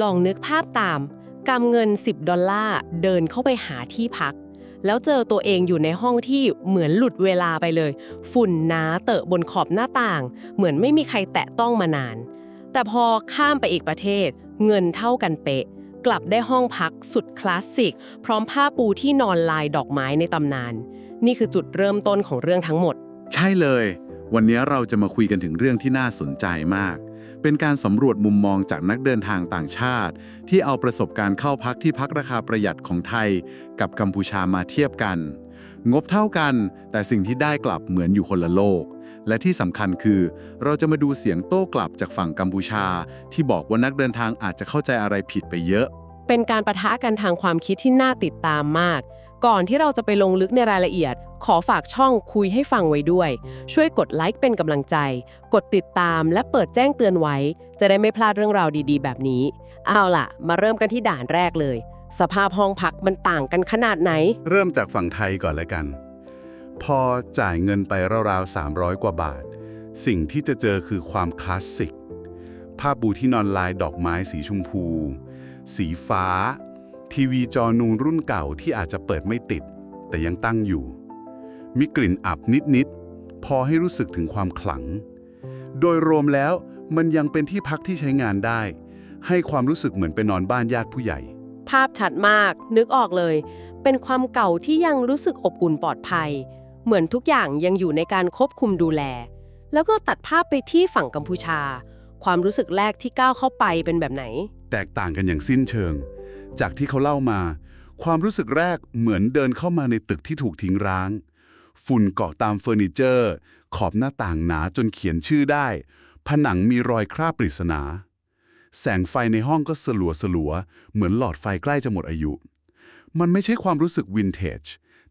ลองนึกภาพตามกำเงิน 10 ดอลลาร์เดินเข้าไปหาที่พัก แล้วเจอตัวเองอยู่ในห้องที่เหมือนหลุดเวลาไปเลย ฝุ่นหนาเตอะบนขอบหน้าต่าง เหมือนไม่มีใครแตะต้องมานาน แต่พอข้ามไปอีกประเทศ เงินเท่ากันเป๊ะ กลับได้ห้องพักสุดคลาสสิก พร้อมผ้าปูที่นอนลายดอกไม้ในตำนาน นี่คือจุดเริ่มต้นของเรื่องทั้งหมด ใช่เลย วันนี้เราจะมาคุยกันถึงเรื่องที่น่าสนใจมาก เป็นการสำรวจมุมมองจากนักเดินทางต่างชาติ ที่เอาประสบการณ์เข้าพักที่พักราคาประหยัดของไทย กับกัมพูชามาเทียบกัน งบเท่ากัน แต่สิ่งที่ได้กลับเหมือนอยู่คนละโลก และที่สำคัญคือ เราจะมาดูเสียงโต้กลับจากฝั่งกัมพูชา ที่บอกว่านักเดินทางอาจจะเข้าใจอะไรผิดไปเยอะ เป็นการประทะกันทางความคิดที่น่าติดตามมาก ก่อนที่เราจะไปลงลึกในรายละเอียด ขอฝากช่องคุยให้ฟังไว้ด้วย ช่วยกดไลค์เป็นกำลังใจ กดติดตามและเปิดแจ้งเตือนไว้ จะได้ไม่พลาดเรื่องราวดีๆ แบบนี้ เอาล่ะ มาเริ่มกันที่ด่านแรกเลย สภาพห้องพักมันต่างกันขนาดไหน เริ่มจากฝั่งไทยก่อนเลยกัน พอจ่ายเงินไปราวๆ300 กว่าบาท สิ่งที่จะเจอคือความคลาสสิกผ้าปูที่นอนลายดอกไม้สีชมพู สีฟ้า ทีวีจอนูนรุ่นเก่าที่อาจจะเปิดไม่ติด แต่ยังตั้งอยู่ มีกลิ่นอับนิดๆ พอให้รู้สึกถึงความขลัง โดยรวมแล้วมันยังเป็นที่พักที่ใช้งานได้ ให้ความรู้สึกเหมือนไปนอนบ้านญาติผู้ใหญ่ ภาพชัดมาก นึกออกเลย เป็นความเก่าที่ยังรู้สึกอบอุ่นปลอดภัย เหมือนทุกอย่างยังอยู่ในการควบคุมดูแล แล้วก็ตัดภาพไปที่ฝั่งกัมพูชา ความรู้สึกแรกที่ก้าวเข้าไปเป็นแบบไหน แตกต่างกันอย่างสิ้นเชิง จากที่เขาเล่ามา ความรู้สึกแรกเหมือนเดินเข้ามาในตึกที่ถูกทิ้งร้าง ฝุ่นเกาะตามเฟอร์นิเจอร์ ขอบหน้าต่างหนาจนเขียนชื่อได้ ผนังมีรอยคราบปริศนา แสงไฟในห้องก็สลัวสลัว เหมือนหลอดไฟใกล้จะหมดอายุ มันไม่ใช่ความรู้สึกวินเทจ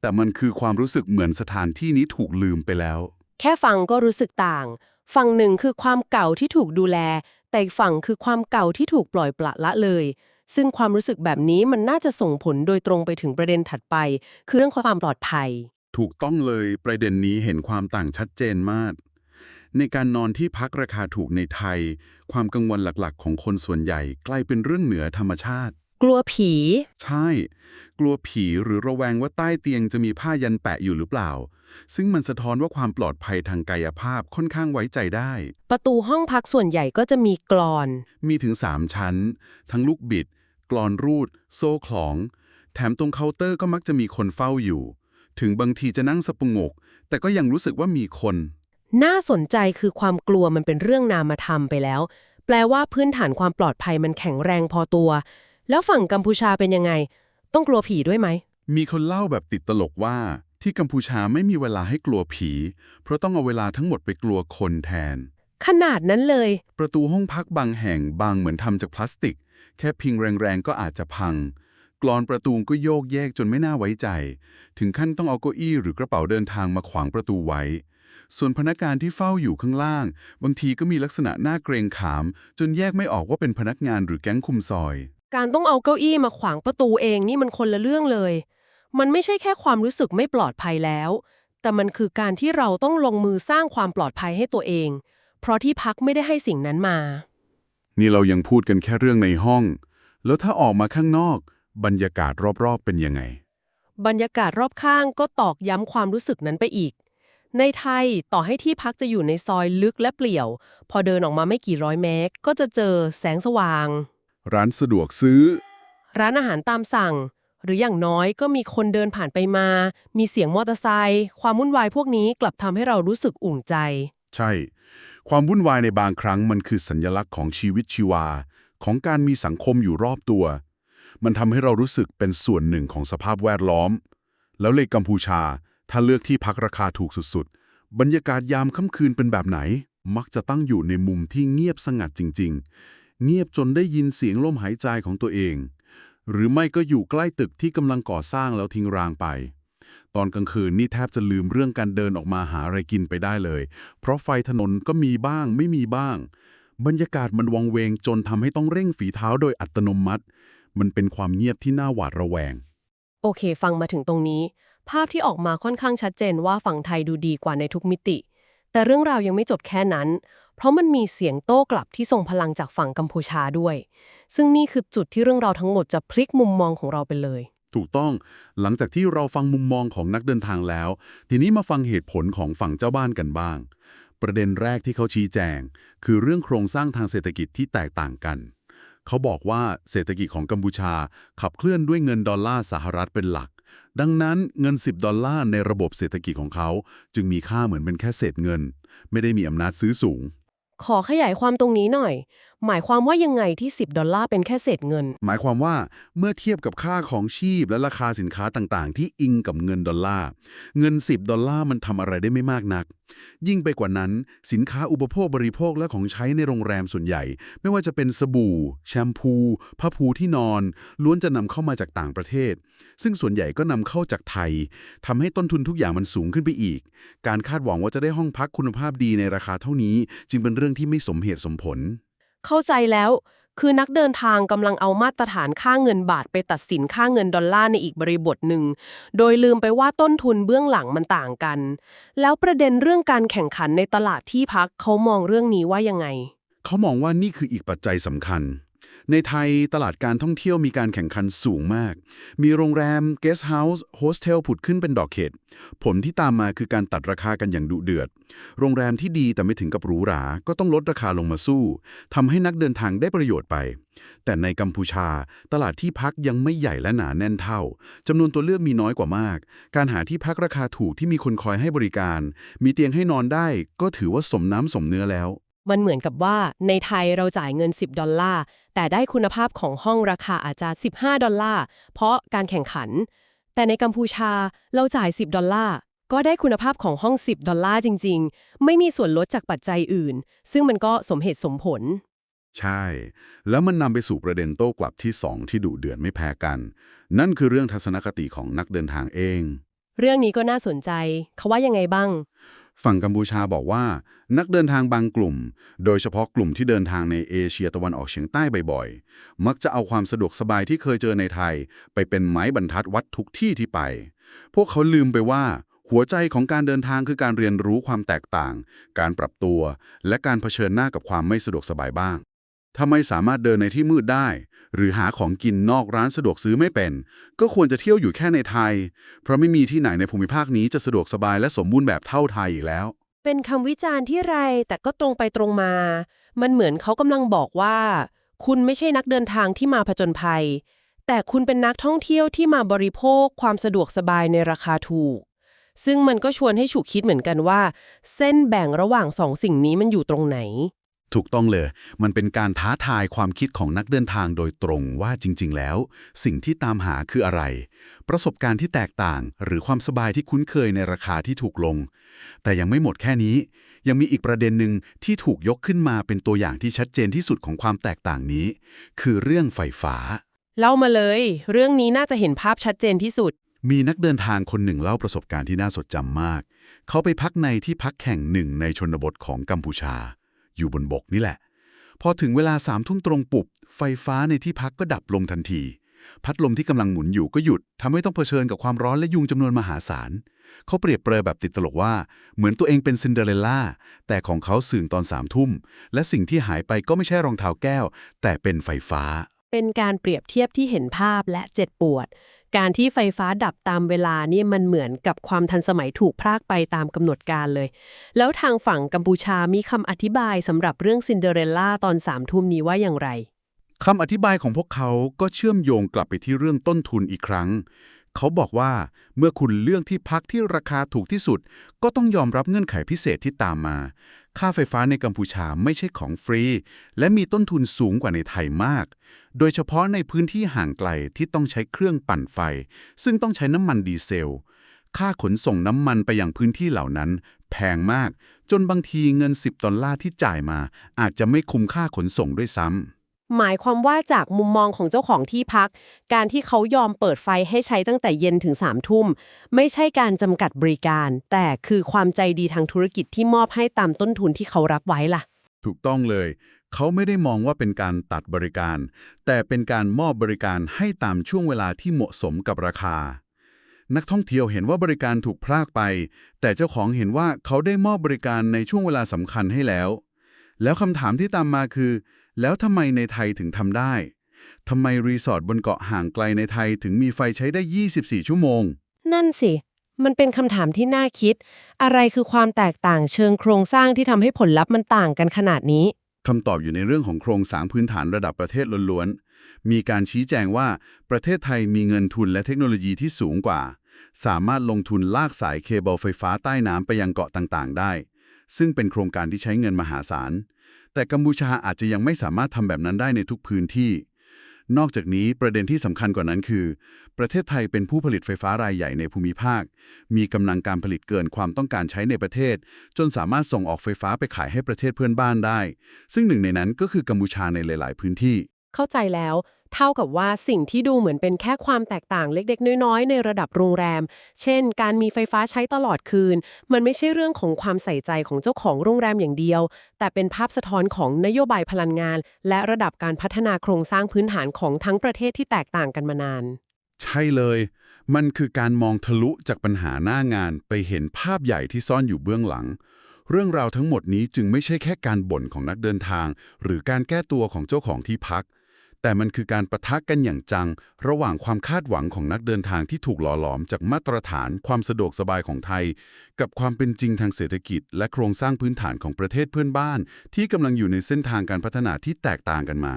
แต่มันคือความรู้สึกเหมือนสถานที่นี้ถูกลืมไปแล้ว แค่ฟังก็รู้สึกต่าง ฝั่งหนึ่งคือความเก่าที่ถูกดูแล แต่อีกฝั่งคือความเก่าที่ถูกปล่อยปละละเลยซึ่งความรู้สึกแบบนี้มันน่าจะส่งผลโดยตรงไปถึงประเด็นถัดไป คือเรื่องความปลอดภัย ถูกต้องเลยประเด็นนี้เห็นความต่างชัดเจนมาก ในการนอนที่พักราคาถูกในไทย ความกังวลหลักๆ ของคนส่วนใหญ่กลายเป็นเรื่องเหนือธรรมชาติ กลัวผี ใช่ กลัวผีหรือระแวงว่าใต้เตียงจะมีผ้ายันแปะอยู่หรือเปล่า ซึ่งมันสะท้อนว่าความปลอดภัยทางกายภาพค่อนข้างไว้ใจได้ ประตูห้องพักส่วนใหญ่ก็จะมีกรอน มีถึง3ชั้น ทั้งลูกบิดกลอนรูด โซ่คล้อง แถมตรงเคาน์เตอร์ก็มักจะมีคนเฝ้าอยู่ ถึงบางทีจะนั่งสะปงก แต่ก็ยังรู้สึกว่ามีคน น่าสนใจคือความกลัวมันเป็นเรื่องนามธรรมไปแล้ว แปลว่าพื้นฐานความปลอดภัยมันแข็งแรงพอตัว แล้วฝั่งกัมพูชาเป็นยังไง ต้องกลัวผีด้วยไหม มีคนเล่าแบบติดตลกว่า ที่กัมพูชาไม่มีเวลาให้กลัวผี เพราะต้องเอาเวลาทั้งหมดไปกลัวคนแทน ขนาดนั้นเลย ประตูห้องพักบางแห่งบางเหมือนทำจากพลาสติก แค่พิงแรงๆก็อาจจะพัง กรอนประตูก็โยกแยกจนไม่น่าไว้ใจ ถึงขั้นต้องเอาเก้าอี้หรือกระเป๋าเดินทางมาขวางประตูไว้ ส่วนพนักงานที่เฝ้าอยู่ข้างล่าง บางทีก็มีลักษณะน่าเกรงขาม จนแยกไม่ออกว่าเป็นพนักงานหรือแก๊งคุมซอย การต้องเอาเก้าอี้มาขวางประตูเองนี่มันคนละเรื่องเลย มันไม่ใช่แค่ความรู้สึกไม่ปลอดภัยแล้ว แต่มันคือการที่เราต้องลงมือสร้างความปลอดภัยให้ตัวเอง เพราะที่พักไม่ได้ให้สิ่งนั้นมา นี่เรายังพูดกันแค่เรื่องในห้อง แล้วถ้าออกมาข้างนอก บรรยากาศรอบๆเป็นยังไง บรรยากาศรอบข้างก็ตอกย้ำความรู้สึกนั้นไปอีก ในไทยต่อให้ที่พักจะอยู่ในซอยลึกและเปลี่ยว พอเดินออกมาไม่กี่ร้อยเมตร ก็จะเจอแสงสว่าง ร้านสะดวกซื้อ ร้านอาหารตามสั่ง หรืออย่างน้อยก็มีคนเดินผ่านไปมา มีเสียงมอเตอร์ไซค์ความวุ่นวายพวกนี้กลับทำให้เรารู้สึกอุ่นใจ ใช่ ความวุ่นวายในบางครั้งมันคือสัญลักษณ์ของชีวิตชีวา ของการมีสังคมอยู่รอบตัว มันทำให้เรารู้สึกเป็นส่วนหนึ่งของสภาพแวดล้อม แล้วเลยกัมพูชา ถ้าเลือกที่พักราคาถูกสุดๆ บรรยากาศยามค่ำคืนเป็นแบบไหน มักจะตั้งอยู่ในมุมที่เงียบสงัดจริง ๆ เงียบจนได้ยินเสียงลมหายใจของตัวเอง หรือไม่ก็อยู่ใกล้ตึกที่กำลังก่อสร้างแล้วทิ้งร้างไป ตอนกลางคืนนี่แทบจะลืมเรื่องการเดินออกมาหาอะไรกินไปได้เลย เพราะไฟถนนก็มีบ้างไม่มีบ้าง บรรยากาศมันวังเวงจนทำให้ต้องเร่งฝีเท้าโดยอัตโนมัติ มันเป็นความเงียบที่น่าหวาดระแวง โอเค ฟังมาถึงตรงนี้ ภาพที่ออกมาค่อนข้างชัดเจนว่าฝั่งไทยดูดีกว่าในทุกมิติ แต่เรื่องราวยังไม่จบแค่นั้น เพราะมันมีเสียงโต้กลับที่ส่งพลังจากฝั่งกัมพูชาด้วย ซึ่งนี่คือจุดที่เรื่องราวทั้งหมดจะพลิกมุมมองของเราไปเลยถูกต้องหลังจากที่เราฟังมุมมองของนักเดินทางแล้ว ทีนี้มาฟังเหตุผลของฝั่งเจ้าบ้านกันบ้าง ประเด็นแรกที่เขาชี้แจง คือเรื่องโครงสร้างทางเศรษฐกิจที่แตกต่างกัน เขาบอกว่าเศรษฐกิจของกัมพูชาขับเคลื่อนด้วยเงินดอลลาร์สหรัฐเป็นหลัก ดังนั้นเงิน 10 ดอลลาร์ในระบบเศรษฐกิจของเขา จึงมีค่าเหมือนเป็นแค่เศษเงิน ไม่ได้มีอำนาจซื้อสูง ขอขยายความตรงนี้หน่อย หมายความว่ายังไงที่ 10 ดอลลาร์เป็นแค่เศษเงิน หมายความว่าเมื่อเทียบกับค่าของชีพและราคาสินค้าต่างๆ ที่อิงกับเงินดอลลาร์ เงิน 10 ดอลลาร์มันทำอะไรได้ไม่มากนัก ยิ่งไปกว่านั้น สินค้าอุปโภคบริโภคและของใช้ในโรงแรมส่วนใหญ่ ไม่ว่าจะเป็นสบู่ แชมพู ผ้าปูที่นอน ล้วนจะนำเข้ามาจากต่างประเทศ ซึ่งส่วนใหญ่ก็นำเข้าจากไทยทำให้ต้นทุนทุกอย่างมันสูงขึ้นไปอีก การคาดหวังว่าจะได้ห้องพักคุณภาพดีในราคาเท่านี้ จึงเป็นเรื่องที่ไม่สมเหตุสมผล เข้าใจแล้ว คือนักเดินทางกำลังเอามาตรฐานค่าเงินบาทไปตัดสินค่าเงินดอลลาร์ในอีกบริบทหนึ่ง โดยลืมไปว่าต้นทุนเบื้องหลังมันต่างกัน แล้วประเด็นเรื่องการแข่งขันในตลาดที่พักเขามองเรื่องนี้ว่ายังไง เขามองว่านี่คืออีกปัจจัยสำคัญ ในไทยตลาดการท่องเที่ยวมีการแข่งขันสูงมาก มีโรงแรมเกสต์เฮาส์โฮสเทลผุดขึ้นเป็นดอกเห็ดผลที่ตามมาคือการตัดราคากันอย่างดุเดือด โรงแรมที่ดีแต่ไม่ถึงกับหรูหรา ก็ต้องลดราคาลงมาสู้ทำให้นักเดินทางได้ประโยชน์ไป แต่ในกัมพูชา ตลาดที่พักยังไม่ใหญ่และหนาแน่นเท่าจำนวนตัวเลือกมีน้อยกว่ามาก การหาที่พักราคาถูกที่มีคนคอยให้บริการ มีเตียงให้นอนได้ก็ถือว่าสมน้ำสมเนื้อแล้ว มันเหมือนกับว่าในไทยเราจ่ายเงิน 10 ดอลลาร์ แต่ได้คุณภาพของห้องราคาอาจจะ 15 ดอลลาร์ เพราะการแข่งขัน แต่ในกัมพูชาเราจ่าย 10 ดอลลาร์ ก็ได้คุณภาพของห้อง 10 ดอลลาร์จริง ๆ ไม่มีส่วนลดจากปัจจัยอื่น ซึ่งมันก็สมเหตุสมผล ใช่ แล้วมันนำไปสู่ประเด็นโต้กลับที่ 2 ที่ดุเดือดไม่แพ้กัน นั่นคือเรื่องทัศนคติของนักเดินทางเอง เรื่องนี้ก็น่าสนใจเขาว่ายังไงบ้าง ฝั่งกัมพูชาบอกว่า นักเดินทางบางกลุ่ม โดยเฉพาะกลุ่มที่เดินทางในเอเชียตะวันออกเฉียงใต้บ่อยๆ มักจะเอาความสะดวกสบายที่เคยเจอในไทย ไปเป็นไม้บรรทัดวัดทุกที่ที่ไป พวกเขาลืมไปว่า หัวใจของการเดินทางคือการเรียนรู้ความแตกต่าง การปรับตัว และการเผชิญหน้ากับความไม่สะดวกสบายบ้าง ถ้าไม่สามารถเดินในที่มืดได้ หรือหาของกินนอกร้านสะดวกซื้อไม่เป็น ก็ควรจะเที่ยวอยู่แค่ในไทย เพราะไม่มีที่ไหนในภูมิภาคนี้จะสะดวกสบายและสมบูรณ์แบบเท่าไทยอีกแล้ว เป็นคำวิจารณ์ที่ไรแต่ก็ตรงไปตรงมา มันเหมือนเขากำลังบอกว่า คุณไม่ใช่นักเดินทางที่มาผจญภัย แต่คุณเป็นนักท่องเที่ยวที่มาบริโภคความสะดวกสบายในราคาถูก ซึ่งมันก็ชวนให้ฉุกคิดเหมือนกันว่า เส้นแบ่งระหว่างสองสิ่งนี้มันอยู่ตรงไหน ถูกต้องเลย มันเป็นการท้าทายความคิดของนักเดินทางโดยตรงว่าจริง ๆ แล้ว สิ่งที่ตามหาคืออะไร ประสบการณ์ที่แตกต่าง หรือความสบายที่คุ้นเคยในราคาที่ถูกลง แต่ยังไม่หมดแค่นี้ ยังมีอีกประเด็นหนึ่งที่ถูกยกขึ้นมาเป็นตัวอย่างที่ชัดเจนที่สุดของความแตกต่างนี้ คือเรื่องไฟฟ้า เล่ามาเลย เรื่องนี้น่าจะเห็นภาพชัดเจนที่สุด มีนักเดินทางคนหนึ่งเล่าประสบการณ์ที่น่าสดจำมาก เขาไปพักในที่พักแข่งหนึ่งในชนบทของกัมพูชา อยู่บนบกนี่แหละ พอถึงเวลาสามทุ่มตรงปุบ ไฟฟ้าในที่พักก็ดับลงทันที พัดลมที่กำลังหมุนอยู่ก็หยุดทำให้ต้องเผชิญกับความร้อนและยุงจำนวนมหาศาล เขาเปรียบเปรยแบบติดตลกว่า เหมือนตัวเองเป็นซินเดอเรลล่า แต่ของเขาสื่งตอนสามทุ่ม และสิ่งที่หายไปก็ไม่ใช่รองเท้าแก้ว แต่เป็นไฟฟ้า เป็นการเปรียบเทียบที่เห็นภาพและเจ็บปวด การที่ไฟฟ้าดับตามเวลานี่มันเหมือนกับความทันสมัยถูกพรากไปตามกำหนดการเลย แล้วทางฝั่งกัมพูชามีคำอธิบายสำหรับเรื่องซินเดอเรลล่าตอนสามทุ่มนี้ว่าอย่างไรคำอธิบายของพวกเขาก็เชื่อมโยงกลับไปที่เรื่องต้นทุนอีกครั้ง เขาบอกว่าเมื่อคุณเลือกที่พักที่ราคาถูกที่สุด ก็ต้องยอมรับเงื่อนไขพิเศษที่ตามมา ค่าไฟฟ้าในกัมพูชาไม่ใช่ของฟรี และมีต้นทุนสูงกว่าในไทยมาก โดยเฉพาะในพื้นที่ห่างไกลที่ต้องใช้เครื่องปั่นไฟ ซึ่งต้องใช้น้ำมันดีเซล ค่าขนส่งน้ำมันไปยังพื้นที่เหล่านั้น แพงมาก จนบางทีเงิน 10 ดอลลาร์ที่จ่ายมา อาจจะไม่คุ้มค่าขนส่งด้วยซ้ำ หมายความว่าจากมุมมองของเจ้าของที่พัก การที่เขายอมเปิดไฟให้ใช้ตั้งแต่เย็นถึงสามทุ่ม ไม่ใช่การจำกัดบริการ แต่คือความใจดีทางธุรกิจที่มอบให้ตามต้นทุนที่เขารับไว้ล่ะ ถูกต้องเลย เขาไม่ได้มองว่าเป็นการตัดบริการ แต่เป็นการมอบบริการให้ตามช่วงเวลาที่เหมาะสมกับราคา นักท่องเที่ยวเห็นว่าบริการถูกพรากไป แต่เจ้าของเห็นว่าเขาได้มอบบริการในช่วงเวลาสำคัญให้แล้ว แล้วคำถามที่ตามมาคือ แล้วทำไมในไทยถึงทำได้ทำไมรีสอร์ทบนเกาะห่างไกลในไทยถึงมีไฟใช้ได้ 24 ชั่วโมง นั่นสิ มันเป็นคำถามที่น่าคิด อะไรคือความแตกต่างเชิงโครงสร้างที่ทำให้ผลลัพธ์มันต่างกันขนาดนี้คำตอบอยู่ในเรื่องของโครงสร้างพื้นฐานระดับประเทศล้วนๆ มีการชี้แจงว่าประเทศไทยมีเงินทุนและเทคโนโลยีที่สูงกว่า สามารถลงทุนลากสายเคเบิลไฟฟ้าใต้น้ำไปยังเกาะต่างๆ ได้ ซึ่งเป็นโครงการที่ใช้เงินมหาศาล แต่กัมพูชาอาจจะยังไม่สามารถทำแบบนั้นได้ในทุกพื้นที่ นอกจากนี้ประเด็นที่สำคัญกว่านั้นคือ ประเทศไทยเป็นผู้ผลิตไฟฟ้ารายใหญ่ในภูมิภาค มีกำลังการผลิตเกินความต้องการใช้ในประเทศ จนสามารถส่งออกไฟฟ้าไปขายให้ประเทศเพื่อนบ้านได้ ซึ่งหนึ่งในนั้นก็คือกัมพูชาในหลาย ๆ พื้นที่ เข้าใจแล้ว เท่ากับว่าสิ่งที่ดูเหมือนเป็นแค่ความแตกต่างเล็กๆ น้อยๆ ในระดับโรงแรม เช่น การมีไฟฟ้าใช้ตลอดคืน มันไม่ใช่เรื่องของความใส่ใจของเจ้าของโรงแรมอย่างเดียว แต่เป็นภาพสะท้อนของนโยบายพลังงาน และระดับการพัฒนาโครงสร้างพื้นฐานของทั้งประเทศที่แตกต่างกันมานาน ใช่เลย มันคือการมองทะลุจากปัญหาหน้างานไปเห็นภาพใหญ่ที่ซ่อนอยู่เบื้องหลังเรื่องราวทั้งหมดนี้จึงไม่ใช่แค่การบ่นของนักเดินทาง หรือการแก้ตัวของเจ้าของที่พัก แต่มันคือการประทะกันอย่างจัง ระหว่างความคาดหวังของนักเดินทางที่ถูกหล่อหลอมจากมาตรฐานความสะดวกสบายของไทย กับความเป็นจริงทางเศรษฐกิจ และโครงสร้างพื้นฐานของประเทศเพื่อนบ้าน ที่กำลังอยู่ในเส้นทางการพัฒนาที่แตกต่างกันมา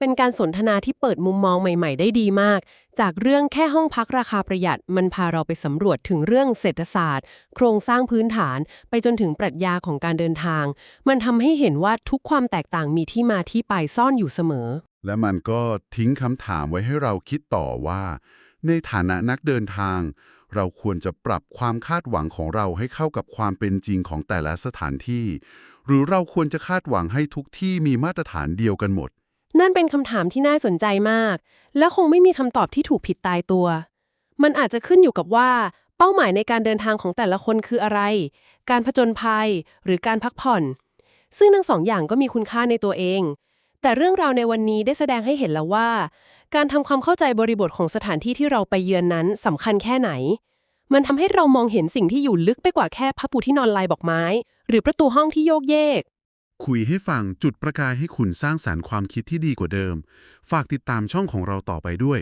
เป็นการสนทนาที่เปิดมุมมองใหม่ ๆ ได้ดีมาก จากเรื่องแค่ห้องพักราคาประหยัด มันพาเราไปสำรวจถึงเรื่องเศรษฐศาสตร์ โครงสร้างพื้นฐาน ไปจนถึงปรัชญาของการเดินทาง มันทำให้เห็นว่าทุกความแตกต่างมีที่มาที่ไปซ่อนอยู่เสมอ และมันก็ทิ้งคำถามไว้ให้เราคิดต่อว่า ในฐานะนักเดินทาง เราควรจะปรับความคาดหวังของเราให้เข้ากับความเป็นจริงของแต่ละสถานที่ หรือเราควรจะคาดหวังให้ทุกที่มีมาตรฐานเดียวกันหมด นั่นเป็นคำถามที่น่าสนใจมาก และคงไม่มีคำตอบที่ถูกผิดตายตัว มันอาจจะขึ้นอยู่กับว่า เป้าหมายในการเดินทางของแต่ละคนคืออะไร การผจญภัย หรือการพักผ่อน ซึ่งทั้งสองอย่างก็มีคุณค่าในตัวเอง แต่เรื่องราวในวันนี้ได้แสดงให้เห็นแล้วว่า การทำความเข้าใจบริบทของสถานที่ที่เราไปเยือนนั้นสำคัญแค่ไหน มันทำให้เรามองเห็นสิ่งที่อยู่ลึกไปกว่าแค่ผ้าปูที่นอนลายบอกไม้ หรือประตูห้องที่โยกเยก คุยให้ฟังจุดประกายให้คุณสร้างสารรค์ความคิดที่ดีกว่าเดิม ฝากติดตามช่องของเราต่อไปด้วย